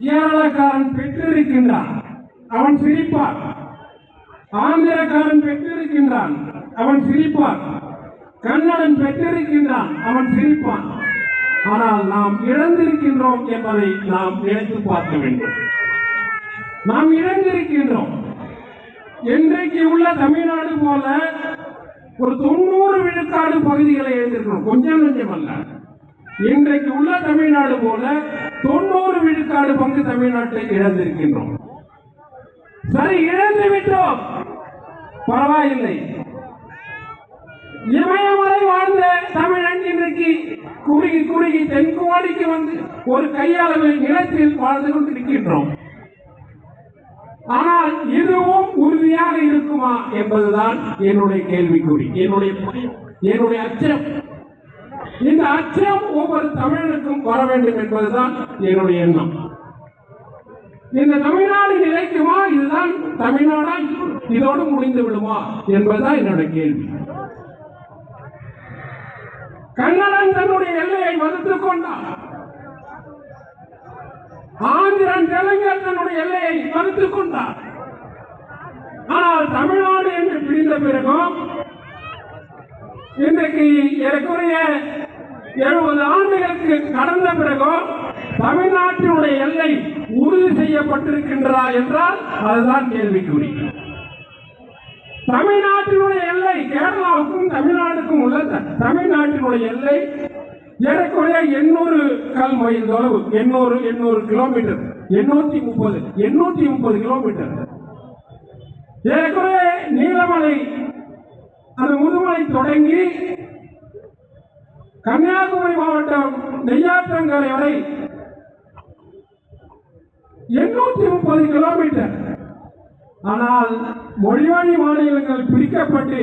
கேரளக்காரன் பெற்றிருக்கின்றான். அவன் சிரிப்பான் ஆந்திரக்காரன் பெற்றிருக்கின்றான். அவன் சிரிப்பான் கன்னடன் பெற்றிருக்கின்றான். அவன் சிரிப்பான். ஆனால் நாம் இழந்திருக்கின்றோம் என்பதை நாம் நினைத்து பார்க்க வேண்டும். நாம் இழந்திருக்கின்றோம். இன்றைக்கு உள்ள தமிழ்நாடு போல ஒரு தொண்ணூறு விழுக்காடு பகுதிகளை எழுந்திருக்கிறோம் கொஞ்சம் கொஞ்சம் அல்ல. இன்றைக்கு உள்ள தமிழ்நாடு போல தொண்ணூறு விழுக்காடு பங்கு தமிழ்நாட்டை இழந்திருக்கின்றோம். சரி இழந்து விட்டோம். பரவாயில்லை. இமயமலை வாழ்ந்த தமிழன் இன்றைக்கு குறுகி குறுகி தென்கோடிக்கு வந்து ஒரு கையளவு நிலத்தில் வாழ்ந்து கொண்டிருக்கின்றோம். ஆனால் இதுவும் உறுதியாக இருக்குமா என்பதுதான் என்னுடைய கேள்விக்குறி என்னுடைய என்னுடைய அச்சம். இந்த அச்சம் ஒவ்வொரு தமிழனுக்கும் வர வேண்டும் என்பதுதான் என்னுடைய எண்ணம். இந்த தமிழ்நாடு நிலைக்குமா? இதுதான் தமிழ்நாடா? இதோடு முடிந்து விடுமா? என்பதுதான் என்னுடைய கேள்வி. கன்னடன் தன்னுடைய எல்லையை வகுத்துக் கொண்டான் ஆந்திரன் தெலுங்கர் தன்னுடைய எல்லையை வகுத்துக் கொண்டார். ஆனால் தமிழ்நாடு என்று பிரிந்த பிறகும் இன்றைக்கு ஏறக்குறைய எழுபது ஆண்டுகளுக்கு கடந்த பிறகும் தமிழ்நாட்டினுடைய எல்லை உறுதி செய்யப்பட்டிருக்கின்றதா என்றால் அதுதான் கேள்விக்குறி தமிழ்நாட்டினுடைய எல்லை கேரளாவுக்கும் தமிழ்நாடுக்கும் உள்ள தமிழ்நாட்டினுடைய எல்லை ஏறக்குறைய எண்ணூறு கல் மைல் தொலைவு எண்ணூறு எண்ணூறு கிலோமீட்டர் எண்ணூத்தி முப்பது எண்ணூத்தி முப்பது கிலோமீட்டர். ஏறக்குறைய நீலமலை அது முதுமலை தொடங்கி கன்னியாகுமரி மாவட்டம் நெய்யாற்றங்கரை வரை எண்ணூத்தி முப்பது கிலோமீட்டர் ஆனால் மொழிவழி மாநிலங்கள் பிரிக்கப்பட்டு